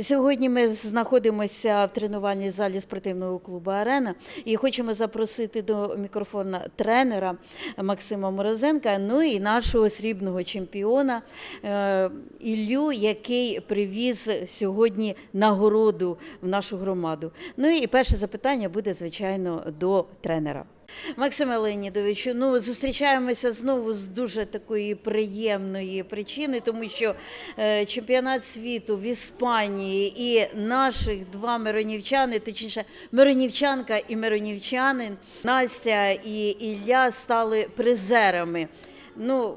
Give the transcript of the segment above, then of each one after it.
Сьогодні ми знаходимося в тренувальній залі спортивного клубу Арена і хочемо запросити до мікрофона тренера Максима Морозенка, ну і нашого срібного чемпіона е, Іллю, який привіз сьогодні нагороду в нашу громаду. Ну і перше запитання буде, звичайно, до тренера. Максиме Леонідовичу, ну зустрічаємося знову з дуже такої приємної причини, тому що е, чемпіонат світу в Іспанії і наших два миронівчани, точніше, миронівчанка і миронівчанин Настя і Ілля стали призерами. Ну,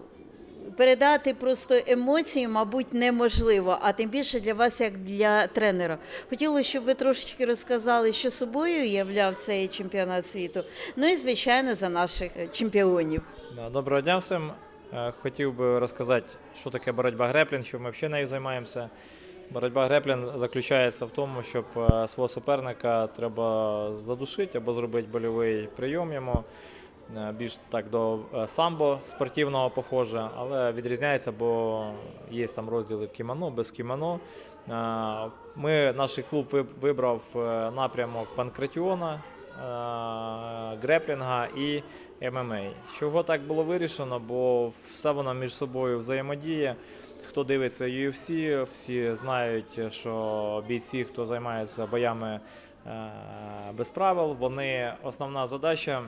передати просто емоції, мабуть, неможливо, а тим більше для вас, як для тренера. Хотілося, щоб ви трошечки розказали, що собою являв цей чемпіонат світу. Ну і звичайно за наших чемпіонів. Доброго дня всім. Е, Хотів би розказати, що таке боротьба греплін, що ми взагалі нею займаємося. Боротьба греплін заключається в тому, щоб е, свого суперника треба задушити або зробити больовий прийом йому. Е, Більш так до е, самбо спортивного похоже, але відрізняється, бо є там розділи в кімоно, без кімоно. Е, Ми, наш клуб вибрав напрямок панкратіона, греплінга і ММА. Чого так було вирішено? Бо все воно між собою взаємодіє. Хто дивиться UFC, всі знають, що бійці, хто займається боями без правил, вони основна задача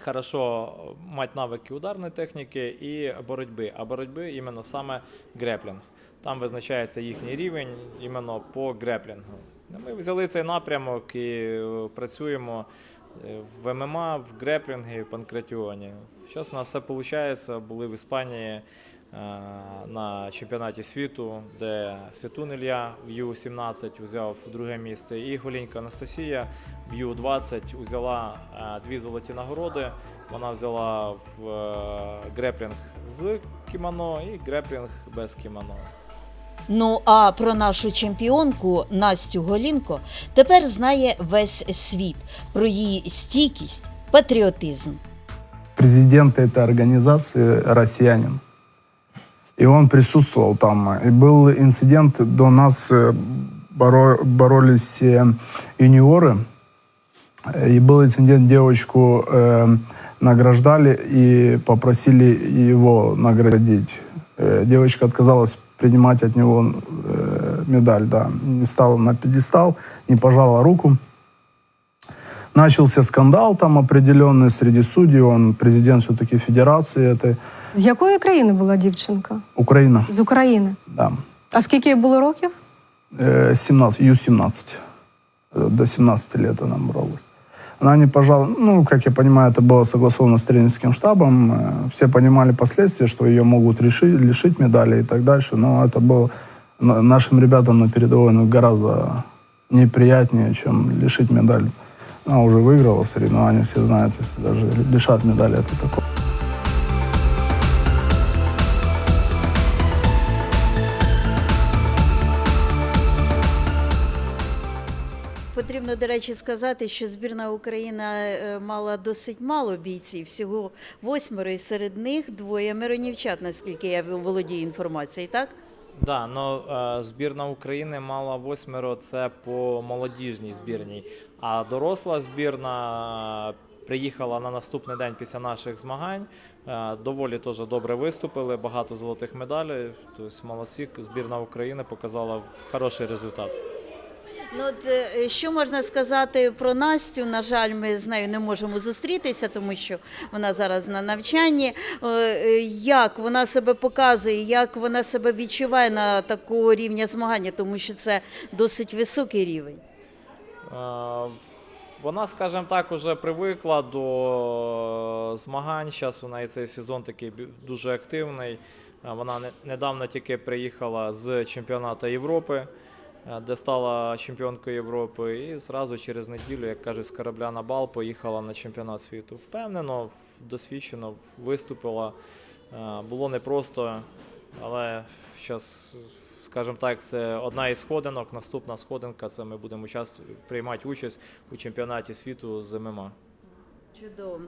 хорошо мати навики ударної техніки і боротьби. А боротьби іменно саме греплінг. Там визначається їхній рівень іменно по греплінгу. Ми взяли цей напрямок і е, працюємо е, в ММА, в греплінгі, в панкратіоні. Зараз у нас все виходить. Були в Іспанії на чемпіонаті світу, де Святун Ілля в Ю-17 взяв друге місце, і Голінька Анастасія в Ю-20 взяла е, дві золоті нагороди. Вона взяла в е, греплінг з кімоно і греплінг без кімоно. Ну а про нашу чемпіонку Настю Голінко тепер знає весь світ про її стійкість, патріотизм. Президент этой организации россиянин. И он присутствовал там. И был инцидент, до нас э, боро- боролись э, юниоры. И был инцидент, девочку э, награждали и попросили его наградить. Э, девочка отказалась принимать от него э, медаль, да. Не стала на пьедестал, не пожала руку Начался скандал там определенный среди судей. Он президент все-таки федерации этой. З якої країни була дівчинка? Украина, З України. да. А скільки їй було років? Э, 17, Ю-17. Э, До 17 лет она боролась. Она не пожала, ну, как я понимаю, это было согласовано с тренерским штабом. Э, Все понимали последствия, что ее могут решить, лишить медали и так дальше. Но это было на- нашим ребятам на передовой ну, гораздо неприятнее, чем лишить медали. Она уже выиграла соревнования, все знают, если даже лишат медали, это такое. Потрібно, до речі, сказати, що збірна Україна е, мала досить мало бійців, всього восьмеро, і серед них двоє миронівчат, наскільки я володію інформацією, так? Да, ну збірна України мала восьмеро це по молодіжній збірній, а доросла збірна приїхала на наступний день після наших змагань. Е, Доволі теж добре виступили, багато золотих медалей. Тобто молодці, збірна України показала хороший результат. Ну, от, е, що можна сказати про Настю? На жаль, ми з нею не можемо зустрітися, тому що вона зараз на навчанні. Е, Як вона себе показує, як вона себе відчуває на такого рівня змагання, тому що це досить високий рівень. Е, Вона, скажімо так, уже привикла до змагань. Зараз у неї цей сезон такий дуже активний. Е, Вона недавно тільки приїхала з чемпіонату Європи, е, де стала чемпіонкою Європи, і зразу через неділю, як кажуть, з корабля на бал поїхала на чемпіонат світу. Впевнено, досвідчено виступила. Було непросто, але зараз скажімо так, це одна із сходинок. Наступна сходинка це ми будемо приймати участь у чемпіонаті світу з ММА. Чудово.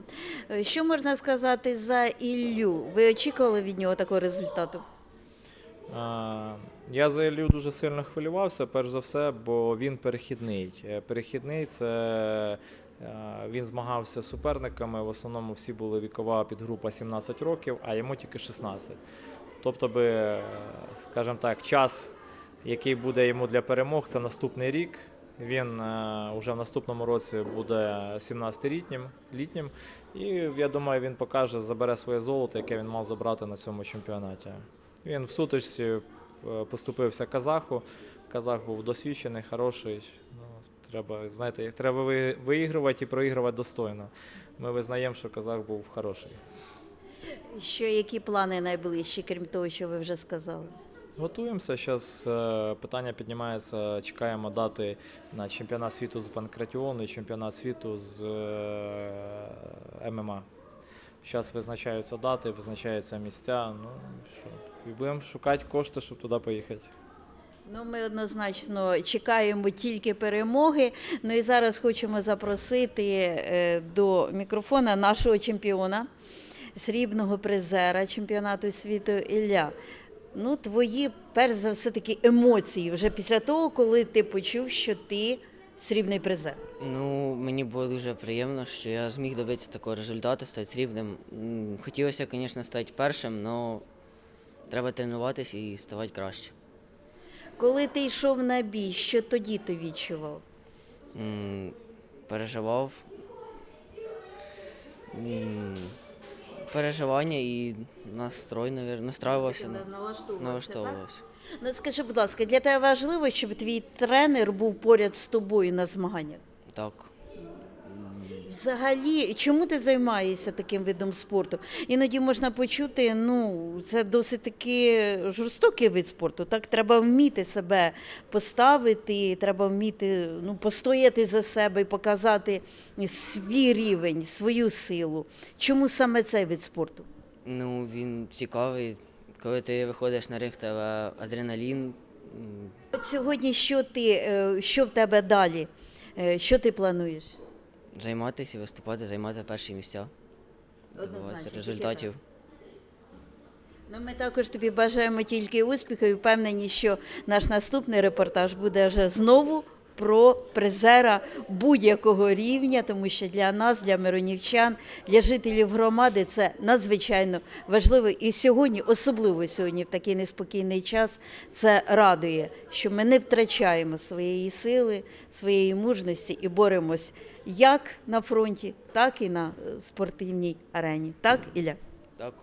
Е, Що можна сказати за Іллю? Ви очікували від нього такого результату? Я за Іллю дуже сильно хвилювався, перш за все, бо він перехідний. Е, Перехідний це е, він змагався з суперниками. В основному всі були вікова підгрупа 17 років, а йому тільки 16. Тобто, би, е, скажімо так, час, який буде йому для перемог, це наступний рік. Він е, вже в наступному році буде 17-літнім літнім. І я думаю, він покаже, забере своє золото, яке він мав забрати на цьому чемпіонаті. Він в сутичці е, поступився казаху. Казах був досвідчений, хороший. Ну, треба, знаєте, треба виігрувати і проігрувати достойно. Ми визнаємо, що казах був хороший. Що які плани найближчі, крім того, що ви вже сказали? Готуємося. Зараз питання піднімається. Чекаємо дати на чемпіонат світу з панкратіону і чемпіонат світу з е, ММА. Зараз визначаються дати, визначаються місця. Ну що, і будемо шукати кошти, щоб туди поїхати. Ну, ми однозначно чекаємо тільки перемоги. Ну і зараз хочемо запросити е, до мікрофона нашого чемпіона, срібного призера чемпіонату світу Ілля. Ну, твої, перш за все, такі емоції вже після того, коли ти почув, що ти срібний призер. Ну, мені було дуже приємно, що я зміг добитися такого результату, стати срібним. Хотілося, звісно, стати першим, але треба тренуватися і ставати краще. Коли ти йшов на бій, що тоді ти відчував? М, Переживав. М, Переживання і настрой, навір- настраювався, на- Налаштовувався, налаштовувався. Ну, скажи, будь ласка, для тебе важливо, щоб твій тренер був поряд з тобою на змаганнях? Так. Взагалі, чому ти займаєшся таким видом спорту? Іноді можна почути, ну це досить таки жорстокий вид спорту. Так треба вміти себе поставити, треба вміти ну, постояти за себе і показати свій рівень, свою силу. Чому саме цей вид спорту? Ну, він цікавий. Коли ти виходиш на ринг, тебе адреналін. От сьогодні що ти, е, що в тебе далі? Е, Що ти плануєш? Займатися, і виступати, займати перші місця. Однозначно, результатів. Ну, ми також тобі бажаємо тільки успіху і впевнені, що наш наступний репортаж буде вже знову про призера будь-якого рівня, тому що для нас, для миронівчан, для жителів громади це надзвичайно важливо. І сьогодні, особливо сьогодні, в такий неспокійний час, це радує, що ми не втрачаємо своєї сили, своєї мужності і боремось як на фронті, так і на е, спортивній арені. Так, Ілля? Так.